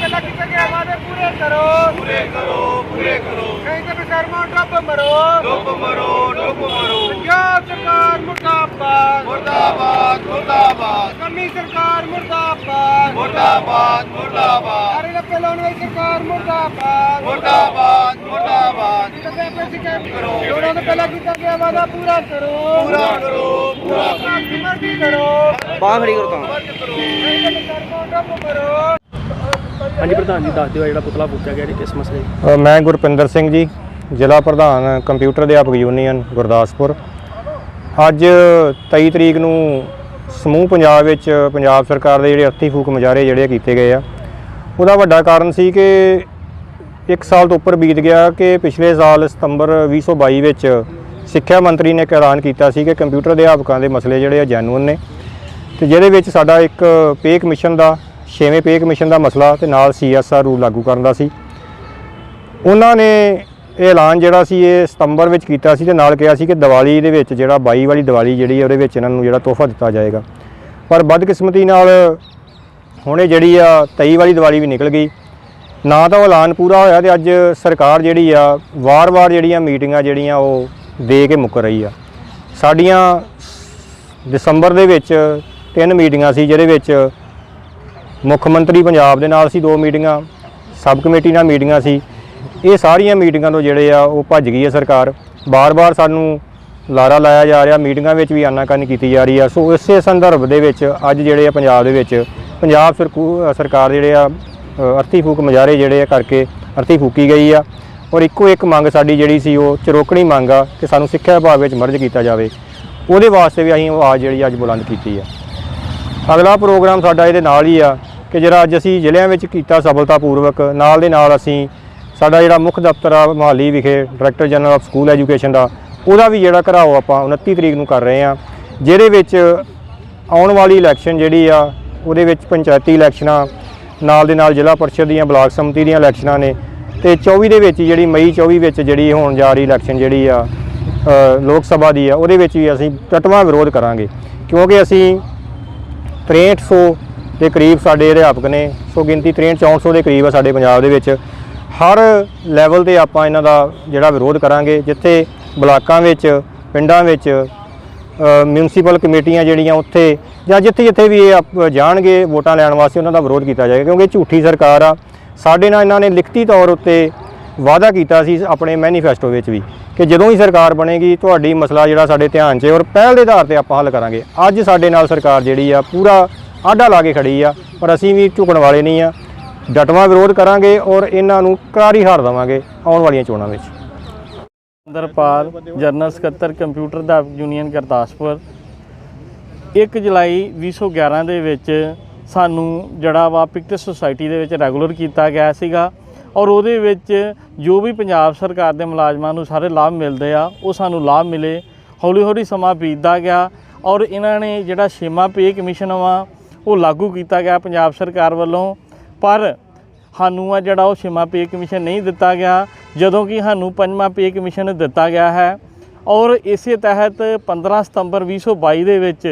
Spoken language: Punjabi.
ਪਹਿਲਾਂ ਗਏ ਵਾਅਦੇ ਪੂਰੇ ਕਰੋ ਪੂਰੇ ਕਰੋ ਪੂਰੇ ਕਰੋ ਤੇ ਬੇਸ਼ਰਮੋ ਡੁੱਬ ਮਰੋ ਡੁੱਬ ਮਰੋ ਡੁੱਬ ਮਰੋ ਸਰਕਾਰ ਮੁਰਦਾਬਾਦ ਮੁਰਦਾਬਾਦ। ਮੁਰਦਾਬਾਦ ਕਮੀ ਸਰਕਾਰ ਮੁਰਦਾਬਾਦ ਮੁਰਦਾਬਾਦ। ਲੱਪੇ ਲਾਉਣ ਵਾਲੀ ਸਰਕਾਰ ਮੁਰਦਾਬਾਦ। ਮੁਰਦਾਬਾਦ ਮੁਰਦਾਬਾਦ। ਕਿਤੇ ਪੈਸੇ ਸਿੱਕੇ ਚੋਣਾਂ ਤੋਂ ਪਹਿਲਾਂ ਕੀਤਾ ਗਿਆ ਵਾਅਦਾ ਪੂਰਾ ਕਰੋ। ਪੂਰਾ ਕਰੋ ਪੂਰਾ ਆਪਣੀ ਮਰਜ਼ੀ ਕਰੋ। ਬਾਹ ਖੜੀ ਕਰੋ ਤਾਂ। ਕਰੋ। ਹਾਂਜੀ ਪ੍ਰਧਾਨ ਜੀ ਦੱਸ ਦਿਓ ਜਿਹੜਾ ਪੁਤਲਾ ਫੂਕਿਆ ਗਿਆ ਜੀ ਕਿਸ ਮਸਲੇ ਅ, ਮੈਂ ਗੁਰਪਿੰਦਰ ਸਿੰਘ ਜੀ ਜ਼ਿਲ੍ਹਾ ਪ੍ਰਧਾਨ ਕੰਪਿਊਟਰ ਅਧਿਆਪਕ ਯੂਨੀਅਨ ਗੁਰਦਾਸਪੁਰ। ਅੱਜ 23 ਤਰੀਕ ਨੂੰ ਸਮੂਹ ਪੰਜਾਬ ਵਿੱਚ ਪੰਜਾਬ ਸਰਕਾਰ ਦੇ ਜਿਹੜੇ ਅਰਥੀ ਫੂਕ ਮੁਜ਼ਾਹਰੇ ਜਿਹੜੇ ਕੀਤੇ ਗਏ ਆ। ਉਹਦਾ ਵੱਡਾ ਕਾਰਨ ਸੀ ਕਿ ਇੱਕ ਸਾਲ ਤੋਂ ਉੱਪਰ ਬੀਤ ਗਿਆ ਕਿ ਪਿਛਲੇ ਸਾਲ ਸਤੰਬਰ 2022 ਵਿੱਚ ਸਿੱਖਿਆ ਮੰਤਰੀ ਨੇ ਇੱਕ ਐਲਾਨ ਕੀਤਾ ਸੀ ਕਿ ਕੰਪਿਊਟਰ ਅਧਿਆਪਕਾਂ ਦੇ ਮਸਲੇ ਜਿਹੜੇ ਆ ਜੈਨੂਅਨ ਨੇ। ਤੇ ਜਿਹਦੇ ਵਿੱਚ ਸਾਡਾ ਇੱਕ ਪੇ ਕਮਿਸ਼ਨ ਦਾ, ਛੇਵੇਂ ਪੇ ਕਮਿਸ਼ਨ ਦਾ ਮਸਲਾ ਤੇ ਨਾਲ ਸੀਐਸਆਰ ਰੂਲ ਲਾਗੂ ਕਰਨ ਦਾ ਸੀ। ਉਹਨਾਂ ਨੇ ਇਹ ਐਲਾਨ ਜਿਹੜਾ ਸੀ, ਇਹ ਸਤੰਬਰ ਵਿੱਚ ਕੀਤਾ ਸੀ ਤੇ ਨਾਲ ਕਿਹਾ ਸੀ ਕਿ ਦੀਵਾਲੀ ਦੇ ਵਿੱਚ ਜਿਹੜਾ 22 ਵਾਲੀ ਦੀਵਾਲੀ ਜਿਹੜੀ ਉਹਦੇ ਵਿੱਚ ਇਹਨਾਂ ਨੂੰ ਜਿਹੜਾ ਤੋਹਫਾ ਦਿੱਤਾ ਜਾਏਗਾ। ਪਰ ਬਦਕਿਸਮਤੀ ਨਾਲ ਹੁਣੇ ਜਿਹੜੀ ਆ 23 ਵਾਲੀ ਦੀਵਾਲੀ ਵੀ ਨਿਕਲ ਗਈ। ਨਾ ਤਾਂ ਉਹ ਐਲਾਨ ਪੂਰਾ ਹੋਇਆ ਤੇ ਅੱਜ ਸਰਕਾਰ ਜਿਹੜੀ ਆ ਵਾਰ-ਵਾਰ ਜਿਹੜੀਆਂ ਮੀਟਿੰਗਾਂ ਜਿਹੜੀਆਂ ਉਹ ਦੇ ਕੇ ਮੁੱਕ ਰਹੀ ਆ। ਸਾਡੀਆਂ ਦਸੰਬਰ ਦੇ ਵਿੱਚ ਤਿੰਨ ਮੀਟਿੰਗਾਂ ਸੀ, ਜਿਹਦੇ ਵਿੱਚ ਮੁੱਖ ਮੰਤਰੀ ਪੰਜਾਬ ਦੇ ਨਾਲ ਸੀ, ਦੋ ਮੀਟਿੰਗਾਂ, ਸਬ ਕਮੇਟੀ ਨਾਲ ਮੀਟਿੰਗਾਂ ਸੀ। ਇਹ ਸਾਰੀਆਂ ਮੀਟਿੰਗਾਂ ਤੋਂ ਜਿਹੜੇ ਆ ਉਹ ਭੱਜ ਗਈ ਹੈ ਸਰਕਾਰ। ਬਾਰ-ਬਾਰ ਸਾਨੂੰ ਲਾਰਾ ਲਾਇਆ ਜਾ ਰਿਹਾ, ਮੀਟਿੰਗਾਂ ਵਿੱਚ ਵੀ ਆਨਾਕਾਨੀ ਕੀਤੀ ਜਾ ਰਹੀ ਆ। ਸੋ ਇਸੇ ਸੰਦਰਭ ਦੇ ਵਿੱਚ ਅੱਜ ਜਿਹੜੇ ਆ ਪੰਜਾਬ ਦੇ ਵਿੱਚ ਪੰਜਾਬ ਸਰਕੂ- ਸਰਕਾਰ ਜਿਹੜੇ ਆ ਅਰਥੀ ਫੂਕ ਮੁਜ਼ਾਹਰੇ ਜਿਹੜੇ ਆ ਕਰਕੇ ਅਰਥੀ ਫੂਕੀ ਗਈ ਆ। ਔਰ ਇੱਕੋ ਇੱਕ ਮੰਗ ਸਾਡੀ ਜਿਹੜੀ ਸੀ, ਉਹ ਚਰੋਕਣੀ ਮੰਗ ਆ ਕਿ ਸਾਨੂੰ ਸਿੱਖਿਆ ਵਿਭਾਗ ਵਿੱਚ ਮਰਜ ਕੀਤਾ ਜਾਵੇ। ਉਹਦੇ ਵਾਸਤੇ ਵੀ ਅਸੀਂ ਆਵਾਜ਼ ਜਿਹੜੀ ਅੱਜ ਬੁਲੰਦ ਕੀਤੀ ਆ। ਅਗਲਾ ਪ੍ਰੋਗਰਾਮ ਸਾਡਾ ਇਹਦੇ ਨਾਲ ਹੀ ਆ ਕਿ ਜਿਹੜਾ ਅੱਜ ਅਸੀਂ ਜ਼ਿਲ੍ਹਿਆਂ ਵਿੱਚ ਕੀਤਾ ਸਫਲਤਾਪੂਰਵਕ, ਨਾਲ ਦੇ ਨਾਲ ਅਸੀਂ ਸਾਡਾ ਜਿਹੜਾ ਮੁੱਖ ਦਫ਼ਤਰ ਆ, ਮਹਾਲੀ ਵਿਖੇ director general of school education ਦਾ, ਉਹਦਾ ਵੀ ਜਿਹੜਾ ਘਰਾਓ ਆਪਾਂ 29 ਤਰੀਕ ਨੂੰ ਕਰ ਰਹੇ ਆ। ਜਿਹਦੇ ਵਿੱਚ ਆਉਣ ਵਾਲੀ ਇਲੈਕਸ਼ਨ ਜਿਹੜੀ ਆ ਉਹਦੇ ਵਿੱਚ ਪੰਚਾਇਤੀ ਇਲੈਕਸ਼ਨਾਂ, ਨਾਲ ਦੇ ਨਾਲ ਜ਼ਿਲ੍ਹਾ ਪਰਿਸ਼ਦ ਦੀਆਂ ਬਲਾਕ ਸਮਿਤੀ ਦੀਆਂ ਇਲੈਕਸ਼ਨਾਂ ਨੇ ਤੇ 24 ਦੇ ਵਿੱਚ ਜਿਹੜੀ ਮਈ 24 ਵਿੱਚ ਜਿਹੜੀ ਹੋਣ ਜਾ ਰਹੀ ਇਲੈਕਸ਼ਨ ਜਿਹੜੀ ਆ ਲੋਕ ਸਭਾ ਦੀ ਆ, ਉਹਦੇ ਵਿੱਚ ਵੀ ਅਸੀਂ ਟਟਵਾ ਵਿਰੋਧ ਕਰਾਂਗੇ। ਕਿਉਂਕਿ ਅਸੀਂ 6300 ਦੇ ਕਰੀਬ ਸਾਡੇ ਅਧਿਆਪਕ ਨੇ, ਸੋ ਗਿਣਤੀ 63 400 ਦੇ ਕਰੀਬ ਆ ਸਾਡੇ ਪੰਜਾਬ ਦੇ ਵਿੱਚ। ਹਰ ਲੈਵਲ ਤੇ ਆਪਾਂ ਇਹਨਾਂ ਦਾ ਜਿਹੜਾ ਵਿਰੋਧ ਕਰਾਂਗੇ, ਜਿੱਥੇ ਬਲਾਕਾਂ ਵਿੱਚ, ਪਿੰਡਾਂ ਵਿੱਚ ਮਿਊਨਿਸਪਲ ਕਮੇਟੀਆਂ ਜਿਹੜੀਆਂ ਉੱਥੇ ਜਾਂ ਜਿੱਥੇ ਜਿੱਥੇ ਵੀ ਇਹ ਆਪ- ਜਾਣਗੇ, ਵੋਟਾਂ ਲੈਣ ਵਾਸਤੇ ਉਹਨਾਂ ਦਾ ਵਿਰੋਧ ਕੀਤਾ ਜਾਏਗਾ, ਕਿਉਂਕਿ ਝੂਠੀ ਸਰਕਾਰ ਆ। ਸਾਡੇ ਨਾਲ ਇਹਨਾਂ ਨੇ ਲਿਖਤੀ ਤੌਰ ਉੱਤੇ ਵਾਅਦਾ ਕੀਤਾ ਸੀ ਆਪਣੇ ਮੈਨੀਫੈਸਟੋ ਵਿੱਚ ਵੀ ਕਿ ਜਦੋਂ ਹੀ ਸਰਕਾਰ ਬਣੇਗੀ, ਤੁਹਾਡੀ ਮਸਲਾ ਜਿਹੜਾ ਸਾਡੇ ਧਿਆਨ 'ਚ ਔਰ ਪਹਿਲ ਦੇ ਆਧਾਰ ਤੇ ਆਪਾਂ ਹੱਲ ਕਰਾਂਗੇ। ਅੱਜ ਸਾਡੇ ਨਾਲ ਸਰਕਾਰ ਜਿਹੜੀ ਆ, ਪੂਰਾ ਆਡਾ ਲਾ ਕੇ ਖੜੀ ਆ, ਪਰ ਅਸੀਂ ਵੀ ਝੁਕਣ ਵਾਲੇ ਨਹੀਂ ਆ। ਡਟਵਾ ਵਿਰੋਧ ਕਰਾਂਗੇ ਔਰ ਇਹਨਾਂ ਨੂੰ ਕਰਾਰੀ ਹਾਰ ਦੇਵਾਂਗੇ ਆਉਣ ਵਾਲੀਆਂ ਚੋਣਾਂ ਵਿੱਚ। ਅੰਦਰਪਾਲ ਜਨਰਲ ਸਕੱਤਰ, ਕੰਪਿਊਟਰ ਦਾ ਯੂਨੀਅਨ ਗੁਰਦਾਸਪੁਰ। 1 ਜੁਲਾਈ 2011 ਦੇ ਵਿੱਚ ਸਾਨੂੰ ਜਿਹੜਾ ਵਾ ਪਿਕਟ ਸੁਸਾਇਟੀ ਦੇ ਵਿੱਚ ਰੈਗੂਲਰ ਕੀਤਾ ਗਿਆ ਸੀਗਾ ਔਰ ਉਹਦੇ ਵਿੱਚ ਜੋ ਵੀ ਪੰਜਾਬ ਸਰਕਾਰ ਦੇ ਮੁਲਾਜ਼ਮਾਂ ਨੂੰ ਸਾਰੇ ਲਾਭ ਮਿਲਦੇ ਆ, ਉਹ ਸਾਨੂੰ ਲਾਭ ਮਿਲੇ। ਹੌਲੀ ਹੌਲੀ ਸਮਾਂ ਬੀਤਦਾ ਗਿਆ ਔਰ ਇਹਨਾਂ ਨੇ ਜਿਹੜਾ ਛੇਵਾਂ ਪੇ ਕਮਿਸ਼ਨ ਵਾ, ਉਹ ਲਾਗੂ ਕੀਤਾ ਗਿਆ ਪੰਜਾਬ ਸਰਕਾਰ ਵੱਲੋਂ। ਪਰ ਸਾਨੂੰ ਆ ਜਿਹੜਾ ਉਹ ਛੇਵਾਂ ਪੇ ਕਮਿਸ਼ਨ ਨਹੀਂ ਦਿੱਤਾ ਗਿਆ। ਜਦੋਂ ਕਿ ਸਾਨੂੰ ਪੰਜਵਾਂ ਪੇ ਕਮਿਸ਼ਨ ਦਿੱਤਾ ਗਿਆ ਹੈ ਔਰ ਇਸੇ ਤਹਿਤ 15 ਸਤੰਬਰ 2022 ਦੇ ਵਿੱਚ